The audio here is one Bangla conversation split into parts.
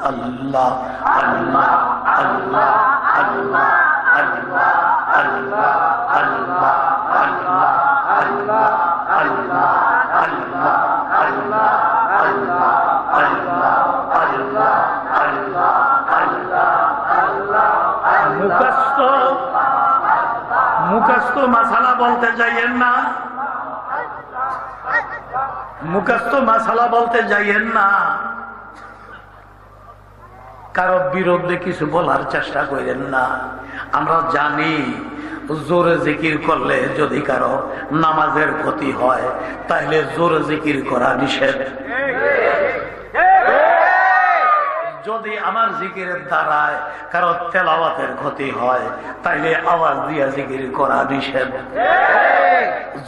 আল্লাহ আল্লাহ আল্লাহ আল্লাহ আল্লাহ আল্লাহ আল্লাহ আল্লাহ আল্লাহ আল্লাহ আল্লাহ আল্লাহ আল্লাহ আল্লাহ আল্লাহ আল্লাহ আল্লাহ মুখস্থ মুখস্থ মাসালা বলতে যাইয়েন না মুখস্থ মাসালা বলতে যাইয়েন না কারও বিরুদ্ধে কিছু বলার চেষ্টা করেন না। আমরা জানি জোরে জিকির করলে যদি কারও নামাজের ক্ষতি হয়, তাহলে জোরে জিকির করা নিষেধ। যদি আমার জিকিরের দ্বারায় কারও তেলাওয়াতের ক্ষতি হয় তাইলে আওয়াজ দিয়া জিকির করা নিষেধ।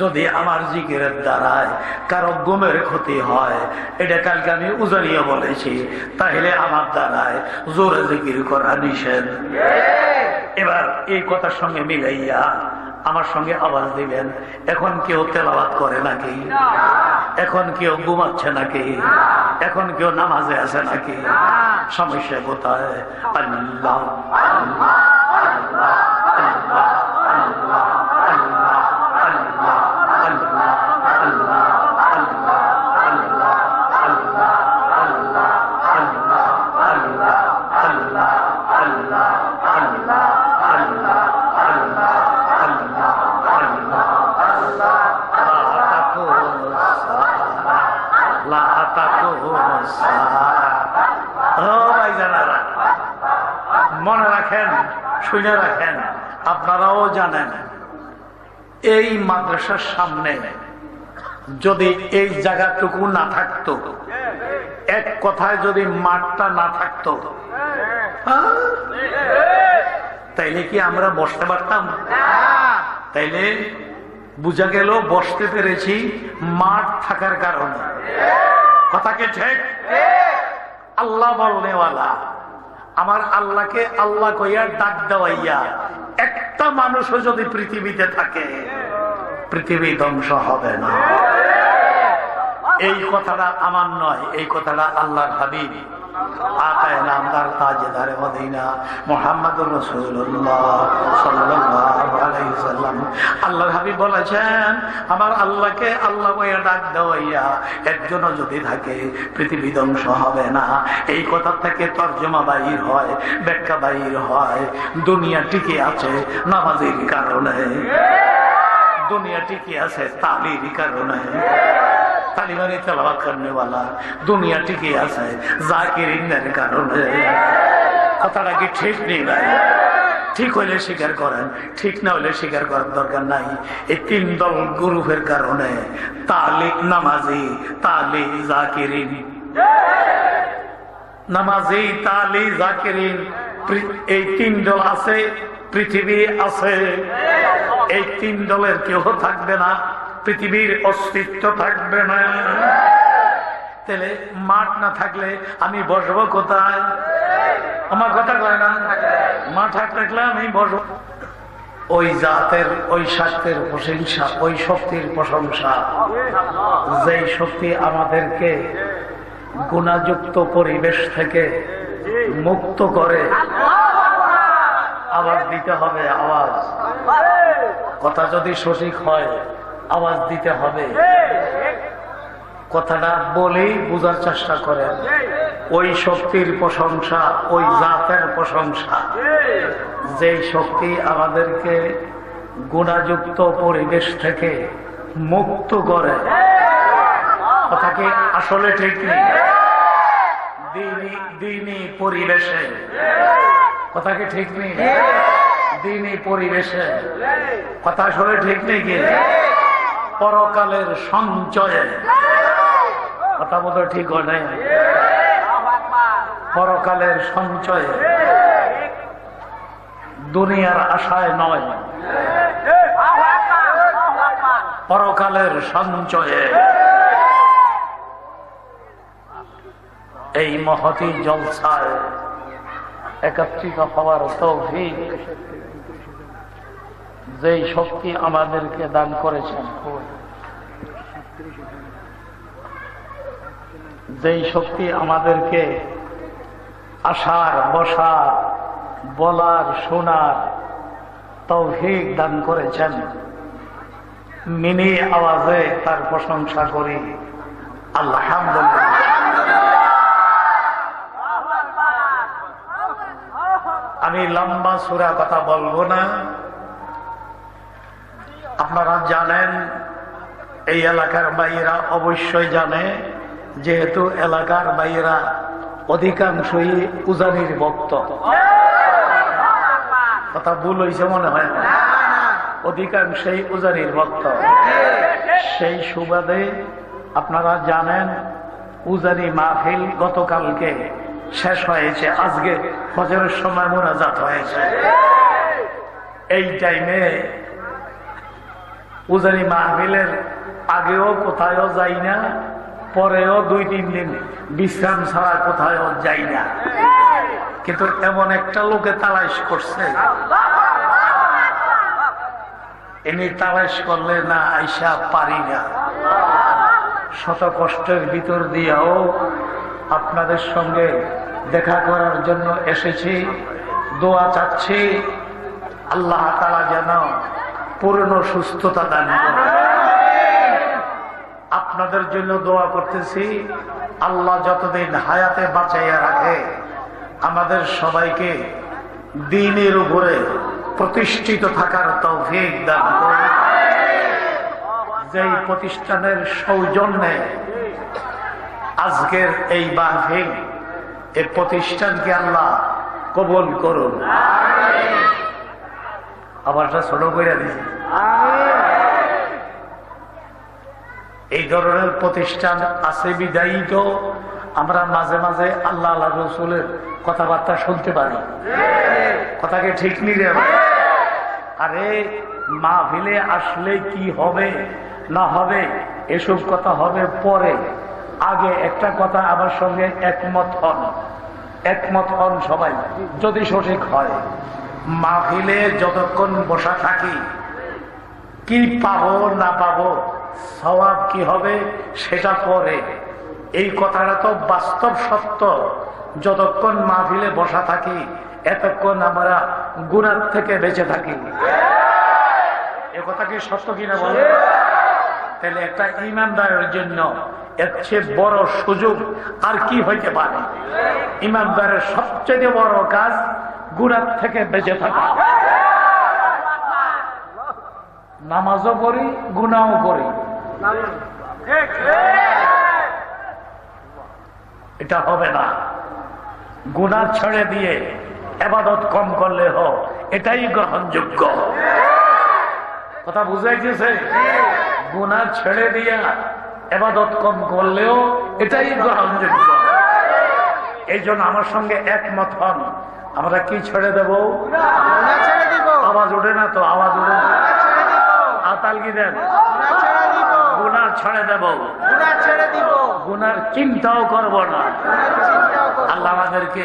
যদি আমার জিকিরের দ্বারায় কারও গুমের ক্ষতি হয়, এটা কালকে আমি উজারিয়ে বলেছি, তাহলে আমার দ্বারায় জোরে জিকির করা নিষেধ। এবার এই কথার সঙ্গে মিলাইয়া আমার সঙ্গে আওয়াজ দিবেন, এখন কেউ তেলাবাদ করে নাকি? এখন কেউ ঘুমাচ্ছে নাকি? এখন কেউ নামাজে আছে নাকি? সমস্যা কোথায়? আল্লাহ আল্লাহ আল্লাহ। মনে রাখেন শুনে রাখেন আপনারাও জানেন এই মাদ্রাসার সামনে যদি এই জায়গাটুকু না থাকতো এক কথায় যদি মাঠটা না থাকতো হ্যাঁ? তাইলে কি আমরা বসতে পারতাম? তাইলে বুঝা গেল বসতে পেরেছি মাঠ থাকার কারণে। কথাকে ঠিক? আল্লাহ বলনেওয়ালা আমার আল্লাহকে আল্লাহ কইয়া ডাক দেওয়াইয়া একটা মানুষও যদি পৃথিবীতে থাকে, পৃথিবী ধ্বংস হবে না। এই কথাটা আমার নয়, এই কথাটা আল্লাহর হাবিব আমার আল্লাহকে আল্লাহ যদি থাকে, পৃথিবী ধ্বংস হবে না। এই কথা থেকে তর্জমা বাহির হয়, ব্যাখ্যা বাহির হয়। দুনিয়া টিকে আছে নামাজের কারণে। দুনিয়া টিকে আছে তালির কারণে। তালিবানি তেলাওয়াত করনে वाला দুনিয়া টিকে আছে, জাকিরিনের কারণে। কথাটা কি ঠিক নেই ভাই? ঠিক হইলে স্বীকার করেন, ঠিক না হইলে স্বীকার করার দরকার নাই। এই তিন দল গ্রুপের কারণে তালিক নামাজি, তালি জাকিরিন। নামাজি, তালি জাকিরিন। এই তিন দল আছে, পৃথিবী আছে। এই তিন দলের কেউ থাকবে না। পৃথিবীর অস্তিত্ব থাকবে না। তাহলে মাঠ না থাকলে আমি বসবো কোথায়? আমার কথা কয় না? মাঠ থাকলে আমি বসবো। ওই জাতের, ওই স্বাস্থ্যের প্রশংসা, ওই শক্তির প্রশংসা, যেই শক্তি আমাদেরকে গুণাযুক্ত পরিবেশ থেকে মুক্ত করে, আওয়াজ দিতে হবে, আওয়াজ। কথা যদি সঠিক হয় আওয়াজ দিতে হবে। কথাটা বলেই বোঝার চেষ্টা করেন। ওই শক্তির প্রশংসা, ওই জাতের প্রশংসা। যে শক্তি আমাদেরকে গুণাযুক্ত পরিবেশ থেকে মুক্ত করে। কথাকে আসলে ঠিক নেই? দিনই পরিবেশে। কথা কি ঠিক নেই? দিনই পরিবেশে। কথা আসলে ঠিক নেই কি? পরকালের সঞ্চয়ে। কথা বোধ ঠিক হয় নাই? পরকালের সঞ্চয়ে। দুনিয়ার আশায় নয়। পরকালের সঞ্চয়ে। এই মহতি জলসায় একত্রিত হওয়ার তৌফিক যেই শক্তি আমাদেরকে দান করেছেন। যেই শক্তি আমাদেরকে আসার বসার, বলার, শোনার তৌফিক দান করেছেন। মিনি আওয়াজে তার প্রশংসা করি। আলহামদুলিল্লাহ। আমি লম্বা সুরা কথা বলব না। আপনারা জানেন, এই এলাকার বাইরা অবশ্যই জানে, যেহেতু এলাকার বাইরা অধিকাংশই উজানির ভক্ত। কথা ভুল হয়েছে মনে হয়? না অধিকাংশই উজানির ভক্ত। সেই সুবাদে আপনারা জানেন, উজানি মাহফিল গতকালকে শেষ হয়েছে, আজকে হজরের সময় মোনাজাত হয়েছে। এই টাইমে উজানি মাহফিলের আগেও কোথায়ও যাই না, পরেও দুই তিন দিন বিশ্রাম ছাড়া কোথায়ও যাই না। কিন্তু এমন একটা লোকে তালাশ করছে। এনে তালাশ করলে না আইসা পারি না। শত কষ্টের ভিতর দিয়েও আপনাদের সঙ্গে দেখা করার জন্য এসেছি, দোয়া চাচ্ছি। আল্লাহ তালা যেন পূর্ণ সুস্থতা দান আপনাদের জন্য দোয়া করতেছি, আল্লাহ যতদিন হায়াতে বাঁচাইয়া রাখে, আমাদের সবাইকে দিনের উপরে প্রতিষ্ঠিত থাকার তৌফিক দান যেই প্রতিষ্ঠানের সৌজন্যে আজকের এই মাহফিল এই প্রতিষ্ঠানকে আল্লাহ কবল করুন। আবারটা ছোট করে দিয়েছে এই ধরনের প্রতিষ্ঠান আছে বিদায়ী তো আমরা মাঝে মাঝে আল্লাহ আল্লাহ রসুলের কথাবার্তা শুনতে পারি। কথাকে ঠিক নিলে আরে মাহফিলে আসলে কি হবে না হবে এসব কথা হবে পরে। আগে একটা কথা আমার সঙ্গে একমত হন। একমত হন সবাই যদি সঠিক হয়। মাহফিলে যতক্ষণ বসা থাকি, কি পাবো, না পাবো স্বভাব কি হবে, সেটা পরে এই কথাটা তো বাস্তব সত্য। যতক্ষণ মাহফিলে বসা থাকি, এতক্ষণ আমরা গুণার থেকে বেঁচে থাকি। এ কথা কি সত্য কিনা বলে? তাহলে একটা ইমানদারের জন্য এর চেয়ে বড় সুযোগ আর কি হইতে পারে? ইমানদারের সবচেয়ে বড় কাজ গুণার থেকে বেঁচে থাকা। নামাজও করি গুণাও করি এটা হবে না। গুণা ছেড়ে দিয়ে এবাদত কম করলে হোক এটাই গ্রহণযোগ্য। কথা বুঝে গেছে গুণা ছেড়ে দিয়া এবাদত কম করলেও এটাই গ্রহণযোগ্য। এই জন্য আমার সঙ্গে একমত হন। আমরা কি ছেড়ে দেব? আওয়াজ ওঠে না তো আওয়াজ ওঠে। আতাল কি দেন? গুণা ছেড়ে দেব। গুনার চিন্তাও করব না। আল্লাহ আমাদেরকে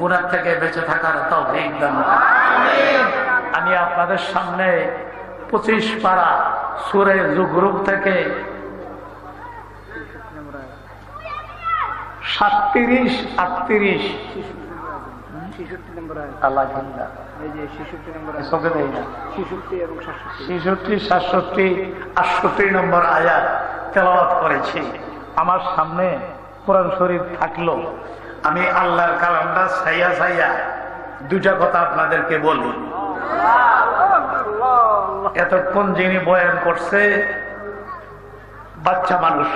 গুনার থেকে বেঁচে থাকার তাও দান আমি আপনাদের সামনে পঁচিশ পাড়া সুরে জুগরুপ থেকে সাতত্রিশ আটত্রিশ আল্লাহ ছেষট্টি সাতষট্টি। আটষট্টি নম্বর আয়াত তেলাওয়াত করেছি। আমার সামনে কোরআন শরীফ থাকল। আমি আল্লাহর কালামটা সাইয়া সাইয়া দুটা কথা আপনাদেরকে বলি। এতক্ষণ যিনি বয়ান করছে বাচ্চা মানুষ।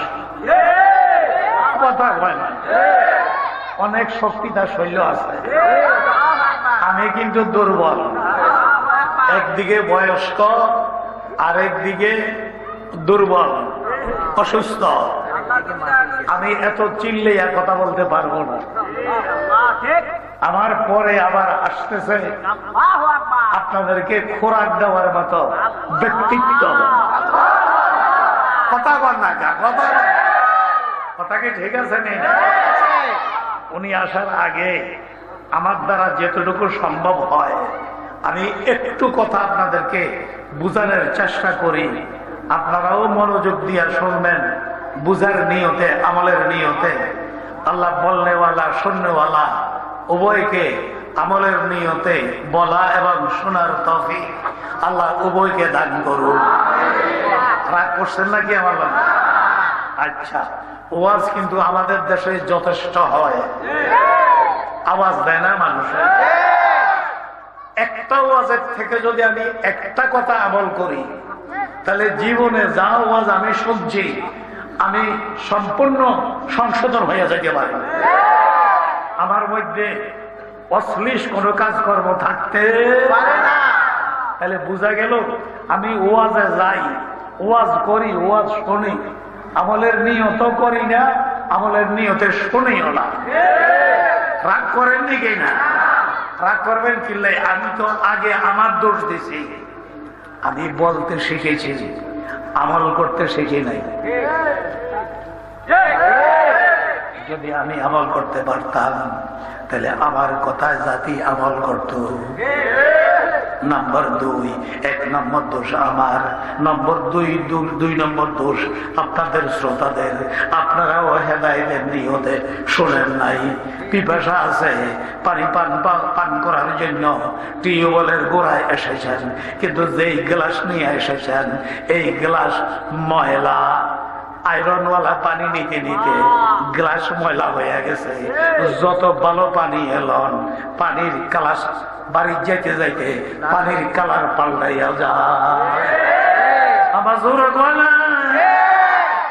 কথা হয় না। অনেক শক্তি তার শৈল্য আছে। আমি কিন্তু দুর্বল। একদিকে বয়স্ক, আরেকদিকে দুর্বল, অসুস্থ। আমি এত চিল্লে কথা বলতে পারব না। আমার পরে আবার আসতেছে। আপনাদেরকে খোরাক দেওয়ার মতো ব্যক্তিত্ব। কথা বল না কথা। কথা কি ঠিক আছে নেই? উনি আসার আগে আমার দ্বারা যেতটুকু সম্ভব হয়, আমি একটু কথা আপনাদেরকে বুঝানোর চেষ্টা করি। আপনারাও মনোযোগ দিয়ে শুনবেন, বুঝার নিয়তে, আমলের নিয়তে। আল্লাহ বলনেওয়ালা শুননেওয়ালা উভয়কে আমলের নিয়তে বলা এবং শোনার তফি আল্লাহ উভয়কে দান করুন। রাগ করছেন নাকি আমার আচ্ছা ওয়াজ কিন্তু আমাদের দেশে যথেষ্ট হয়। আওয়াজ দেয় না মানুষ একটা ওয়াজের থেকে যদি আমি একটা কথা আমল করি, তাহলে জীবনে যা ওয়াজ আমি শুনছি, আমি সম্পূর্ণ সংশোধন হয়ে যেতে পারি। আমার মধ্যে অশ্লীল কোনো কাজকর্ম থাকতে পারে না। তাহলে বোঝা গেল, আমি ওয়াজে যাই, ওয়াজ করি, ওয়াজ শুনি আমলের নিয়ত করি না, আমলের নিয়তে শুনিও না। রাগ করেন নাকি না? রাগ করবেন কিনলে আমি তো আগে আমার দোষ দিছি। আমি বলতে শিখেছি, আমল করতে শিখি নাই। যদি আমি আমল করতে পারতাম, তাহলে আমার কথায় জাতি আমল করত। নম্বর দুই, এক নম্বর দোষ আমার। নম্বর দুই দুই নম্বর দোষ আপনাদের শ্রোতাদের। আপনারাও হেদায়তের নিয়তে শোনেন নাই। পিপাসা আছে পানি পান পান করার জন্য টিউবওয়েলের গোড়ায় এসেছেন। কিন্তু যেই গ্লাস নিয়ে এসেছেন, এই গ্লাস ময়লা। আয়রনওয়ালা পানি নিতে নিতে গ্লাস ময়লা হয়ে গেছে। যত ভালো পানি এলন পানির কালাস বাড়ি যাইতে যাইতে পানির কালার পাল্টাইয়া যা আমার জোর গলা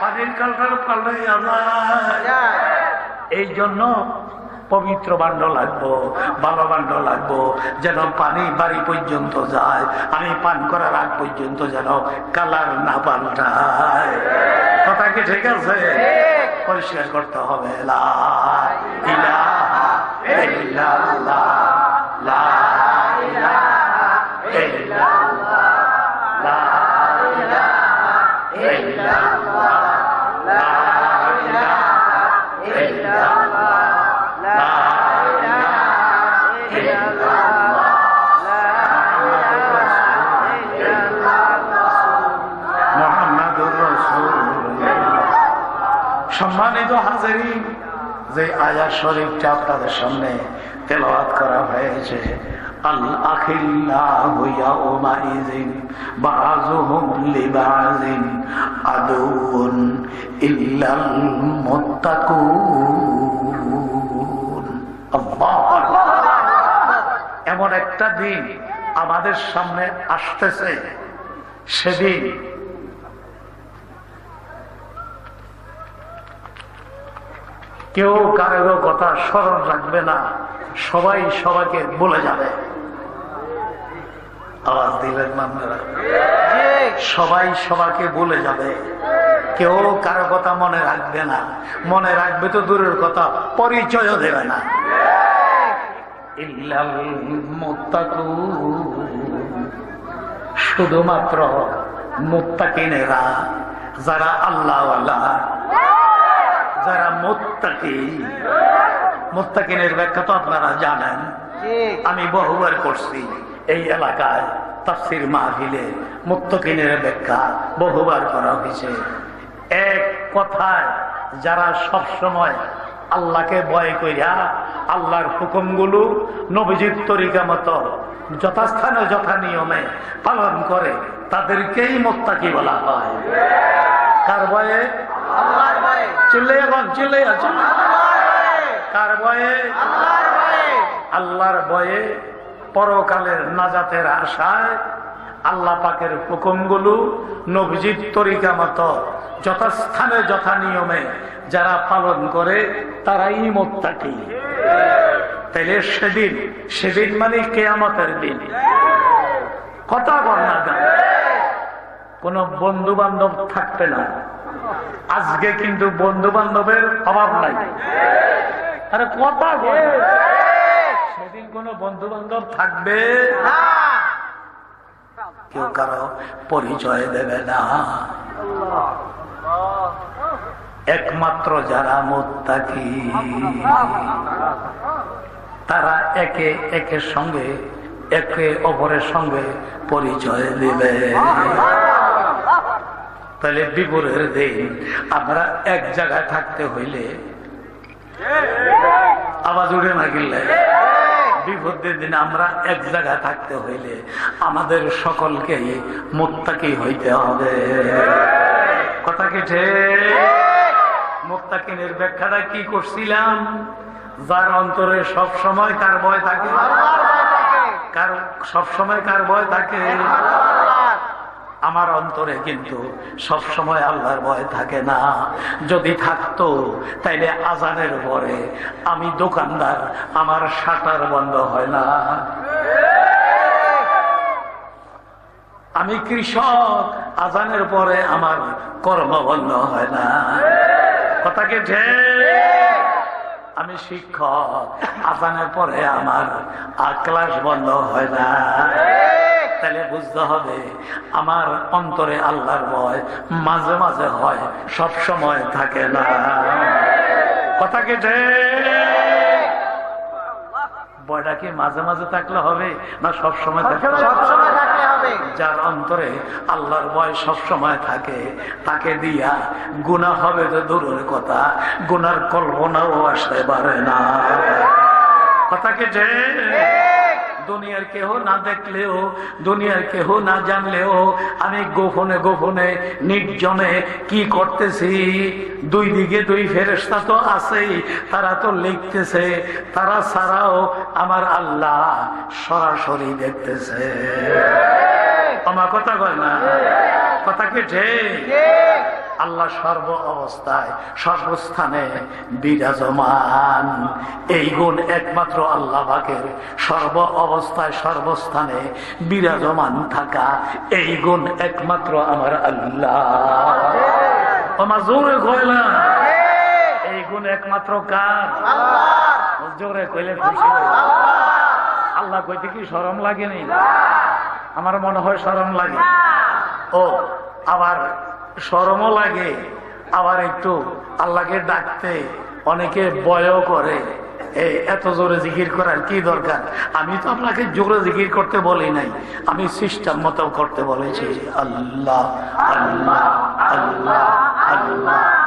পানির কালার পাল্টাইয়া যা এই জন্য পবিত্র বান্ড লাগবো, ভালো বান্ড লাগবো, যেন পানি বাড়ি পর্যন্ত যায়। আমি পান করার আগ পর্যন্ত যেন কালার না পাল্টায়। কথা কি ঠিক আছে? পরিষ্কার করতে হবে। লা সম্মানিত হাজারি, যে আয়া শরীফটা আপনাদের সামনে তেলাওয়াত করা হয়েছে আকবার। এমন একটা দিন আমাদের সামনে আসতেছে সেদিন কেউ কারোর কথা স্মরণ রাখবে না। সবাই সবাইকে বলে যাবে। আওয়াজ দিলেন আপনারা? সবাই সবাইকে বলে যাবে। কেউ কারও কথা মনে রাখবে না। মনে রাখবে তো দূরের কথা, পরিচয়ও দেবে না। শুধুমাত্র মুত্তাকিনেরা, যারা আল্লাহ। যারা মোত্তাকি মোত্তাকিনের ব্যাখ্যা তো আপনারা জানেন। আমি বহুবার করছি এই এলাকায় তাফসির মাহফিলে মুত্তকিনের ব্যাখ্যা বহুবার করা হয়েছে। এক কথায় যারা সব সময় আল্লাহকে ভয় করিয়া আল্লাহর হুকুমগুলো নবজিৎ তরিকা মতো যথাস্থানে যথা নিয়মে পালন করে তাদেরকেই মোত্তাকি বলা হয়। কার ভয়ে? আল্লাহর ভয়ে চিল্লে এখন চিল্লে কার ভয়ে? আল্লাহর ভয়ে। পরকালের নাজাতের আশায় আল্লাহ পাকের হুকুমগুলো নবজিৎ তরিকা মতো যথাস্থানে যথা নিয়মে যারা পালন করে তারাই মোত্তাকি। তাইলে সেদিন সেদিন মানে কেয়ামতের দিন। কথা বর্ণা কোন বন্ধু বান্ধব থাকবে না। আজকে কিন্তু বন্ধু বান্ধবের অভাব নাই। আরে কথা সেদিন কোন বন্ধু বান্ধব থাকবে? কেউ কারও পরিচয় দেবে না। একমাত্র যারা মোত্তাকি, তারা একে একের সঙ্গে, একে অপরের সঙ্গে পরিচয় দেবে। তাহলে বিপরের দিন আমরা এক জায়গায় থাকতে হইলে আওয়াজ উঠে না গেলে বিপদের দিনে আমরা এক জায়গায় থাকতে হইলে আমাদের সকলকে মোত্তাকি হইতে হবে। কথা কেটে মোত্তাকিনের ব্যাখ্যাটা কি করছিলাম? যার অন্তরে সব সময় কার ভয় থাকে। কার সব সময় কার ভয় থাকে। আমার অন্তরে কিন্তু সব সময় আল্লাহর ভয় থাকে না। যদি থাকতো, তাইলে আজানের পরে আমি দোকানদার, আমার শাটার বন্ধ হয় না। আমি কৃষক, আজানের পরে আমার কর্ম বন্ধ হয় না। কথাকে আমি শিক্ষক, আজানের পরে আমার আর ক্লাস বন্ধ হয় না। তাহলে বুঝতে হবে আমার অন্তরে আল্লাহর ভয় মাঝে মাঝে হয় সব সময় থাকে না। কথা কেটে বয়টা কি মাঝে মাঝে থাকলে হবে না সব সময় থাকলে হবে? সবসময় থাকলে হবে। যার অন্তরে আল্লাহর ভয় সব সময় থাকে তাকে দিয়া গুণা হবে তো দূরের কথা গুনার কল্পনাও আসতে পারে না। কথা কেটে দুনিয়ার কেহ না দেখলেও দুনিয়ার কেহ না জানলেও আমি গোপনে গোপনে নির্জনে কি করতেছি? দুই দিকে দুই ফেরেস্তা তো আছেই তারা তো লিখতেছে তারা ছাড়াও আমার আল্লাহ সরাসরি দেখতেছে। আমার কথা কয় না? কথা কি ঠিক। আল্লাহ সর্ব অবস্থায়, সর্বস্থানে বিরাজমান। এই গুণ একমাত্র আল্লাহ বাকের সর্ব অবস্থায়, সর্বস্থানে বিরাজমান থাকা এই গুণ একমাত্র আমার আল্লাহ। আমার জোরে কইলা এই গুণ একমাত্র কার? জোরে কইলে খুশি। আল্লাহ কইতে কি সরম লাগেনি আমার মনে হয় সরম লাগে। ও, আবার সরমও লাগে, আবার একটু আল্লাহকে ডাকতে অনেকে বয়ও করে। এই এত জোরে জিকির করার কি দরকার? আমি তো আপনাকে জোরে জিকির করতে বলি নাই, আমি সিস্টার মতো করতে বলেছি। আল্লাহ আল্লাহ আল্লাহ আল্লাহ আল্লাহ।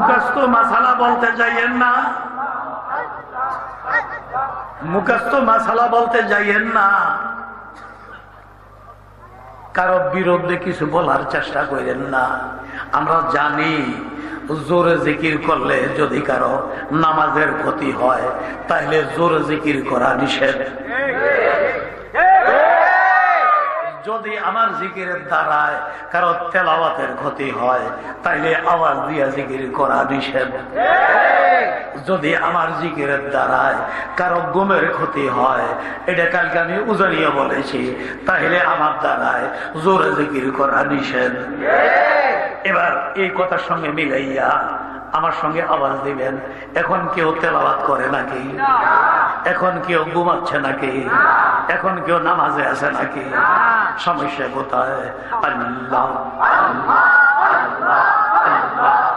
মুখস্থ মাসালা বলতে যাইয়েন না। মুখস্থ মাসালা বলতে যাইয়েন না। কারও বিরুদ্ধে কিছু বলার চেষ্টা করেন না। আমরা জানি, জোরে জিকির করলে যদি কারও নামাজের ক্ষতি হয় তাহলে জোরে জিকির করা নিষেধ। যদি আমার জিকিরের দ্বারায় কারও তেলাওয়াতের ক্ষতি হয়, তাইলে আওয়াজ দিয়া জিকির করা নিষেধ। যদি আমার জিকিরের দ্বারায় কারও গুমের ক্ষতি হয়, এটা কালকে আমি উজানিয়ে বলেছি তাহলে আমার দ্বারায় জোরে জিকির করা নিষেধ। এবার এই কথার সঙ্গে মিলাইয়া আমার সঙ্গে আওয়াজ দিবেন। এখন কেউ তেলাওয়াত করে নাকি? এখন কেউ ঘুমাচ্ছে নাকি? এখন কেউ নামাজে আছে নাকি? সমস্যা কোথায়? আল্লাহ আল্লাহ আল্লাহ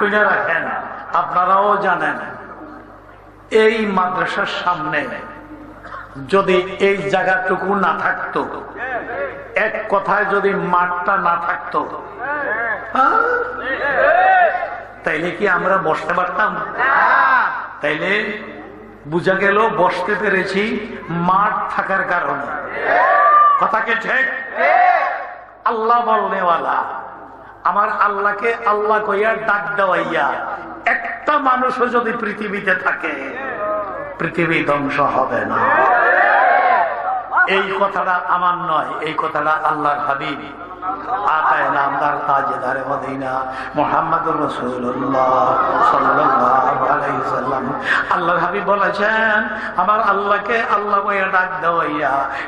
শুনে রাখেন, আপনারাও জানেন, এই মাদ্রাসার সামনে যদি এই জায়গাটুকু না থাকতো, এক কথায় যদি মাঠটা না থাকতো হ্যাঁ? তাইলে কি আমরা বসতে পারতাম? তাইলে বুঝা গেল বসতে পেরেছি মাঠ থাকার কারণে। কথাকে ঠিক? আল্লাহ বলনেওয়ালা। আমার আল্লাহকে আল্লাহ কইয়া ডাক দেওয়াইয়া একটা মানুষও যদি পৃথিবীতে থাকে, পৃথিবী ধ্বংস হবে না। এই কথাটা আমার নয়, এই কথাটা আল্লাহর হাবিব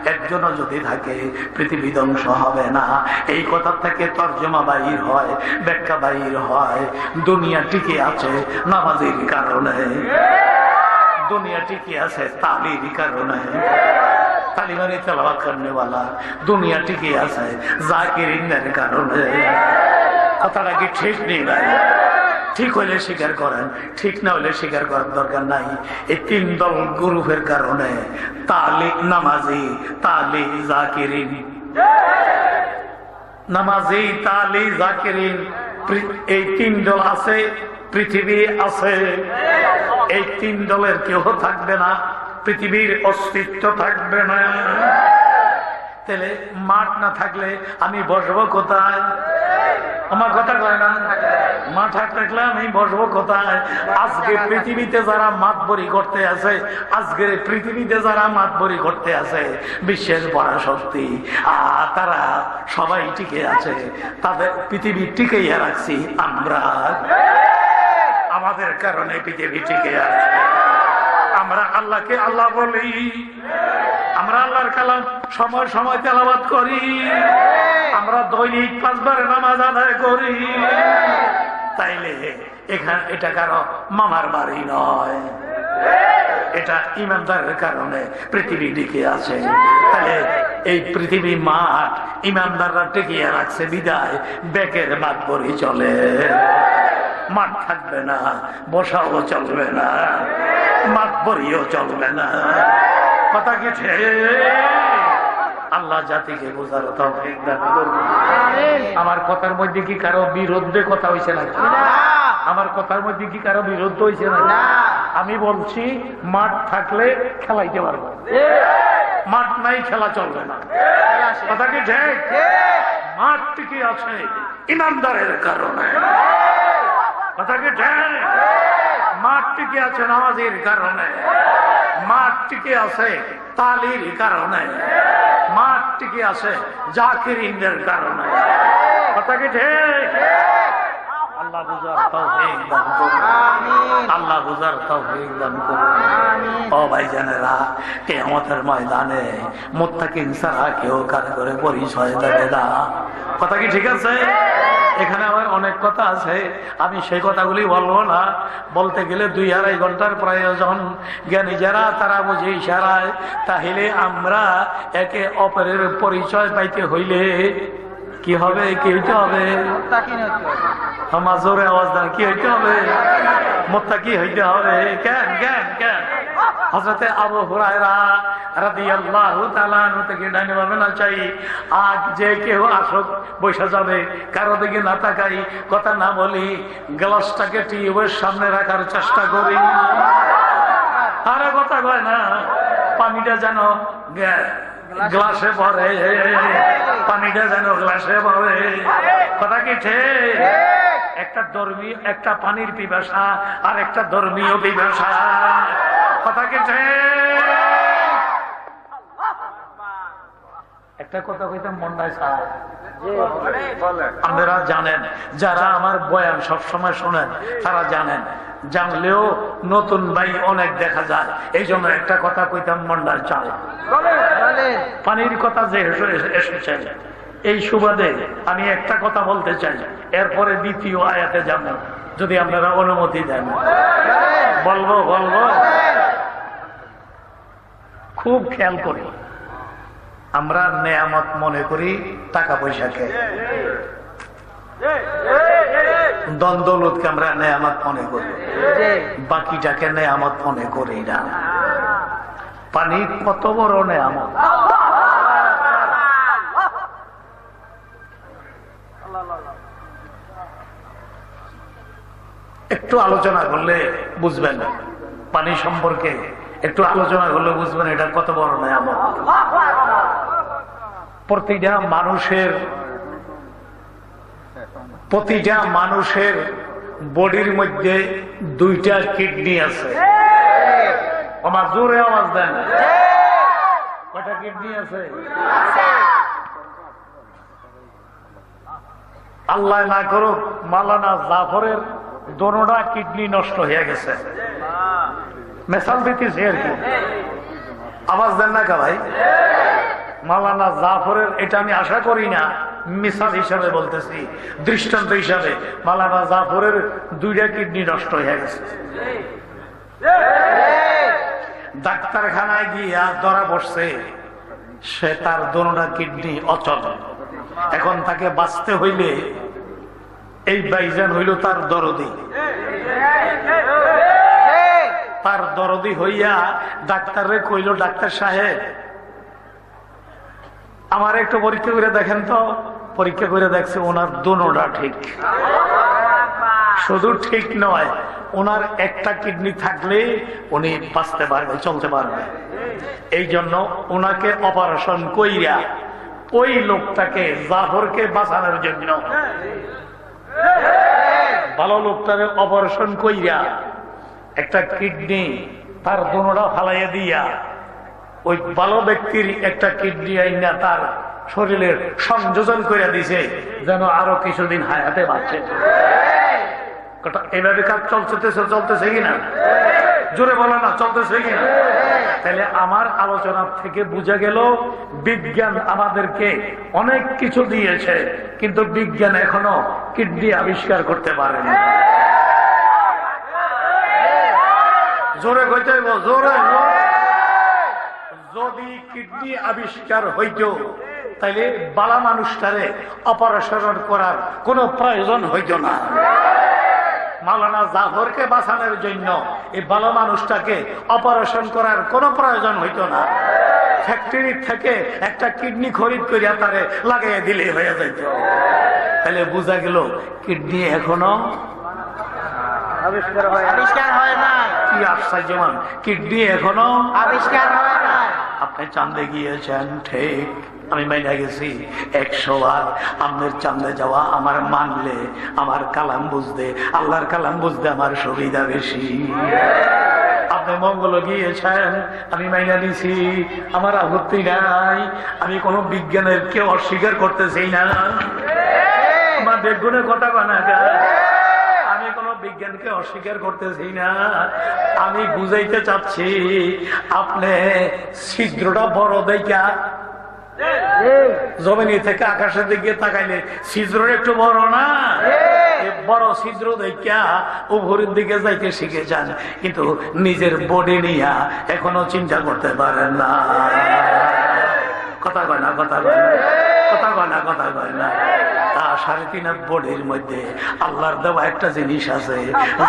একজনও যদি থাকে, পৃথিবী ধ্বংস হবে না। এই থেকে তর্জমা বাহির হয় বাহির হয়। দুনিয়া টিকে আছে নামাজের কারণে। দুনিয়া টিকে আছে তালির কারণে। তালিমানি তেলাওয়াত করনে वाला দুনিয়া টিকে আছে, জাকিরিনের কারণে। কথাটা কি ঠিক নেই ভাই? ঠিক হইলে স্বীকার করেন, ঠিক না হইলে স্বীকার করার দরকার নাই। এই তিন দল গ্রুপের কারণে তালি নামাজি তালি জাকিরিন। নামাজি তালি জাকিরিন। এই তিন দল আছে, পৃথিবী আছে। এই তিন দলের কেউ থাকবে না? পৃথিবীর অস্তিত্ব থাকবে না। তাহলে মাঠ না থাকলে আমি বসবো কোথায়? আমার কথা কয় না? মাঠ থাকলে আমি বসবো কোথায়? আজকে পৃথিবীতে যারা মাত বরি করতে আছে আজকে পৃথিবীতে যারা মাত বরি করতে আছে, বিশ্বের বড় শক্তি আর তারা সবাই টিকে আছে। তাদের পৃথিবী টিকেই রাখছি আমরা। আমাদের কারণে পৃথিবী টিকে আছে। আমরা আল্লাহকে আল্লাহ বলি। আমরা আল্লাহর কালাম সময় সময় তেলাবাদ করি। আমরা দৈনিক পাঁচবার নামাজ আদায় করি। তাইলে এখানে এটা কারও মামার বাড়ি নয়। এটা ইমানদারের কারণে পৃথিবী টিকে আছে। তাহলে এই পৃথিবী মাঠ ইমানদাররা টিকিয়ে রাখছে বিদায়, বেকের মাঠ বড়ি চলে। মাঠ থাকবে না, বসাও চলবে না। মাঠ বড়িও চলবে না। কথা কি ঠিক? আল্লাহ জাতিকে বোঝার। আমার কথার মধ্যে কি কারও বিরুদ্ধে কথা হয়েছে নাকি? আমার কথার মধ্যে কি কারও বিরুদ্ধ হয়েছে না না। আমি বলছি মাঠ থাকলে খেলাইতে পারব। মাঠ নাই খেলা চলবে না। কথা কি ঠিক? মাঠ টিকে আছে ইমানদারের কারণে। কথা কি ঠিক? মাঠ টিকে আছে নামাজের কারণে। মাঠ টিকে আছে তালির কারণে। মাঠ টিকে আছে জাকিরিনের কারণে। কথা কি ঠিক? আল্লাহ বুঝার তৌফিক দান করুন। আল্লাহ বুঝার তৌফিক দান করুন। ও ভাইজানেরা কেমতের ময়দানে মোত্তাকিন ছাড়া কেউ কাজ করে পরিচয় দেবে না। কথা কি ঠিক আছে? এখানে আমার অনেক কথা আছে। আমি সেই কথাগুলি বলব না। বলতে গেলে দুই আড়াই ঘণ্টার প্রয়োজন। জ্ঞানী যারা, তারা বুঝে ইশারায়। তাহলে আমরা একে অপরের পরিচয় পাইতে হইলে কি হবে, কি হইতে হবে? আমার জোরে আওয়াজ দেন, কি হইতে হবে? মোত্তা কি হইতে হবে। কেন কেন কেন হজরতে আবু হুরায়রা রাদিয়াল্লাহু তাআলা আনহু থেকে ডাইনে পাবে না চাই আজ যে কেউ আসুক বসে যাবে কারও দিকে না তাকাই কথা না বলি গ্লাসটাকে টিউবের সামনে রাখার চেষ্টা করি। আরে কথা কয় না পানিটা যেন গ্লাসে ভরে পানিটা যেন গ্লাসে ভরে কথা কি ঠিক। একটা ধর্মীয় একটা পানির পিপাসা আর একটা ধর্মীয় পিপাসা। কথা কি একটা কথা কইতাম মন্ডায় চায় আপনারা জানেন যারা আমার বয়ান সব সময় শোনেন তারা জানেন। জানলেও নতুন ভাই অনেক দেখা যায়। এই জন্য একটা কথা কইতাম মন্ডার চাল পানির কথা যে এসে- এসেছে এই সুবাদে আমি একটা কথা বলতে চাই। এরপরে দ্বিতীয় আয়াতে যাব যদি আপনারা অনুমতি দেন। বলব বলব? খুব খেয়াল করি। আমরা নেয়ামত মনে করি টাকা পয়সাকে দ্বন্দ্বলুতকে আমরা নেয়ামত মনে করি। বাকিটাকে নেয়ামত মনে করি না। পানি কত বড় নেয়ামত। একটু আলোচনা করলে বুঝবেন পানি সম্পর্কে। একটু আলোচনা করলে বুঝবেন এটা কত বড় নেয়ামত। প্রতিটা মানুষের প্রতিটা মানুষের বডির মধ্যে দুইটা কিডনি আছে। আমার জোরে আওয়াজ দেন। কয়টা কিডনি আছে? আল্লাহ না করুক মালানা জাফরের দোনোটা কিডনি নষ্ট হয়ে গেছে। মেসাল দিতেছি আর কি। আওয়াজ দেন না ভাই মালানা জাফরের এটা আমি আশা করি না মিসাল হিসাবে বলতেছি, দৃষ্টান্ত হিসাবে। মালানা জাফরের দুইটা কিডনি নষ্ট হয়ে গেছে। ডাক্তারখানায় গিয়া ধরা বসছে সে তার দোনোটা কিডনি অচল। এখন তাকে বাঁচতে হইলে এই বাইজান হইল তার দরদি। তার দরদি হইয়া ডাক্তারে কইল, ডাক্তার সাহেব, আমার একটু পরীক্ষা করে দেখেন তো। পরীক্ষা করে দেখছে ওনার দোনোটা ঠিক। শুধু ঠিক নয়, ওনার একটা কিডনি থাকলে উনি বাঁচতে পারবে, চলতে পারবে। এই জন্য ওনাকে অপারেশন কইরা ওই লোকটাকে জাফরকে বাঁচানোর জন্য ভালো লোকটাকে অপারেশন কইরা একটা কিডনি, তার দোনোটা ফালাইয়া দিয়া, ওই ভালো ব্যক্তির একটা কিডনি আইনা তার শরীরের সংযোজন করে দিছে, যেন আরও কিছুদিন হায়াতে বাঁচে। এইভাবে কাজ চলতেছে চলতেছে কিনা? জোরে বলে না, চলতেছে কিনা? তাহলে আমার আলোচনা থেকে বোঝা গেল, বিজ্ঞান আমাদেরকে অনেক কিছু দিয়েছে, কিন্তু বিজ্ঞান এখনও কিডনি আবিষ্কার করতে পারেনি। জোরে কইতে জোরে। যদি কিডনি আবিষ্কার হইত, তাইলে বালা মানুষটারে অপারেশন করার কোনো প্রয়োজন হইত না। মালানা জাফরকে বাঁচানোর জন্য এই ভালো মানুষটাকে অপারেশন করার কোনো প্রয়োজন হইত না। ফ্যাক্টরি থেকে একটা কিডনি খরিদ করিয়া তারে লাগাইয়া দিলে হয়ে যাইত। তাহলে বোঝা গেল কিডনি এখনও আবিষ্কার হয় নাই কি আশ্চর্যমান কিডনি এখনও? আবিষ্কার হয় আপনি চান্দে গিয়েছেন ঠিক। আমি মাইনা গেছি একশো বার। আপনার চান্দে যাওয়া আমার মানলে আমার কালাম বুঝতে আল্লাহর কালাম বুঝতে আমার সুবিধা বেশি। আপনি মঙ্গল গিয়েছেন আমি মাইনা দিছি আমার আপত্তি নাই। আমি কোনো বিজ্ঞানের কেউ অস্বীকার করতেছি না। আমার বেগুনের কথা বানা কোন বিজ্ঞানকে অস্বীকার করতেছি না। আমি বুঝাইতে চাচ্ছি, আপনি ছিদ্রটা বড় দেখা জমিনি থেকে আকাশের দিকে তাকাইলে ছিদ্র একটু বড় না? বড় ছিদ্র দেখা উপরের দিকে যাইতে শিখে যান। কিন্তু নিজের বডি নিয়া এখনও চিন্তা করতে পারেন না। কথা কয় না, কথা কয় না, কথা কয় না, কথা কয় না। সাড়ে তিন বডির মধ্যে আল্লাহর দেওয়া একটা জিনিস আছে,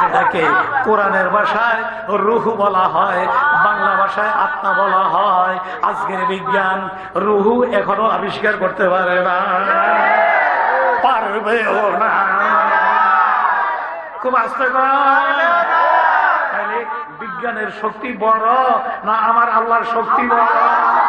যেটাকে কোরআনের ভাষায় রুহু বলা হয়, বাংলা ভাষায় আত্মা বলা হয়। আজকের বিজ্ঞান রুহু এখনও আবিষ্কার করতে পারে না। পারবেও না। খুব আস্তে বিজ্ঞানের শক্তি বড় না আমার আল্লাহর শক্তি বড়?